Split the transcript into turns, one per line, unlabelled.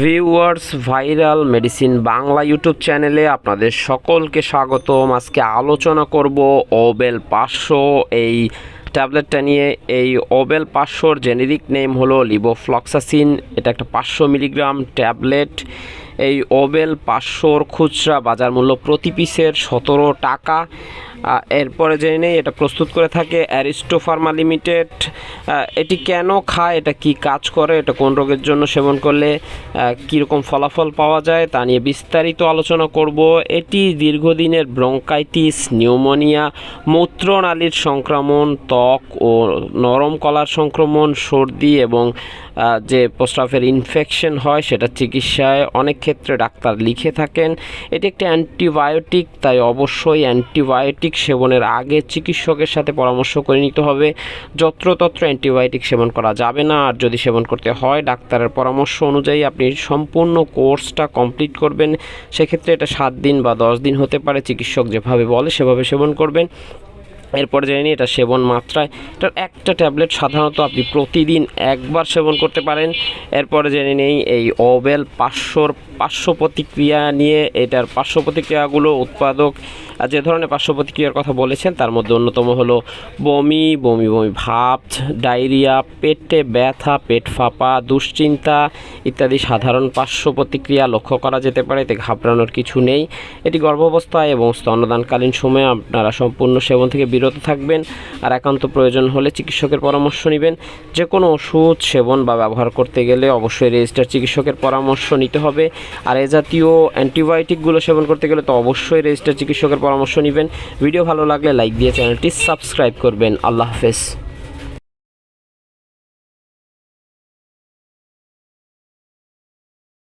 Viewers, viral medicine Bangla YouTube চ্যানেলে আপনাদের সকলকে স্বাগতম। আজকে আলোচনা করব ওবেল পাঁচশো। এই ট্যাবলেটটা নিয়ে এই ওবেল পাঁচশোর জেনেরিক নেম হলো লিবোফ্লক্সাসিন। এটা একটা পাঁচশো মিলিগ্রাম ট্যাবলেট। এই ওবেল পাঁচশোর খুচরা বাজার মূল্য প্রতি পিসের সতেরো টাকা। এরপরে জেনে নেই, এটা প্রস্তুত করে থাকে অ্যারিস্টো ফার্মা লিমিটেড এটি কেন খায়, এটা কি কাজ করে, এটা কোন রোগের জন্য সেবন করলে কীরকম ফলাফল পাওয়া যায় তা নিয়ে বিস্তারিত আলোচনা করব। এটি দীর্ঘদিনের ব্রঙ্কাইটিস, নিউমোনিয়া মূত্রনালীর সংক্রমণ, ত্বক ও নরম কলার সংক্রমণ, সর্দি এবং যে প্রস্রাবের ইনফেকশন হয় সেটা চিকিৎসায় অনেক ক্ষেত্রে ডাক্তার লিখে থাকেন। এটি একটি অ্যান্টিবায়োটিক, তাই অবশ্যই অ্যান্টিবায়োটিক সেবনের আগে চিকিৎসকের সাথে পরামর্শ করে নিতে হবে। যত্রতত্র অ্যান্টিবায়োটিক সেবন করা যাবে না। আর যদি সেবন করতে হয়, ডাক্তারের পরামর্শ অনুযায়ী আপনি সম্পূর্ণ কোর্সটা কমপ্লিট করবেন। সেক্ষেত্রে এটা সাত দিন বা দশ দিন হতে পারে। চিকিৎসক যেভাবে বলে, সেভাবে সেবন করবেন। এরপরে জেনে নিই, এটা সেবন মাত্রায়, এটার একটা ট্যাবলেট সাধারণত আপনি প্রতিদিন একবার সেবন করতে পারেন। এরপরে জেনে নেই, এই ওবেল পাঁচশোর পার্শ্ব প্রতিক্রিয়া নিয়ে এটার পার্শ্ব প্রতিক্রিয়াগুলো উৎপাদক যে ধরনের পার্শ্ব প্রতিক্রিয়ার কথা বলেছেন, তার মধ্যে অন্যতম হলো বমি বমি বমি ভাব ডায়রিয়া, পেটে ব্যথা, পেট ফাঁপা, দুশ্চিন্তা ইত্যাদি সাধারণ পার্শ্ব প্রতিক্রিয়া লক্ষ্য করা যেতে পারে, এতে ঘাবড়ানোর কিছু নেই। এটি গর্ভাবস্থায় এবং স্তন্যদানকালীন সময়ে আপনারা সম্পূর্ণ সেবন থেকে বিরত থাকবেন, আর একান্ত প্রয়োজন হলে চিকিৎসকের পরামর্শ নেবেন। যে কোনো ওষুধ, সেবন বা ব্যবহার করতে গেলে অবশ্যই রেজিস্টার চিকিৎসকের পরামর্শ নিতে হবে। আর এ জাতীয় অ্যান্টিবায়োটিকগুলো সেবন করতে গেলে তো অবশ্যই রেজিস্টার চিকিৎসকের পরামর্শ নেবেন। ভিডিও ভালো লাগলে লাইক দিয়ে চ্যানেলটি সাবস্ক্রাইব করবেন। আল্লাহ হাফেজ।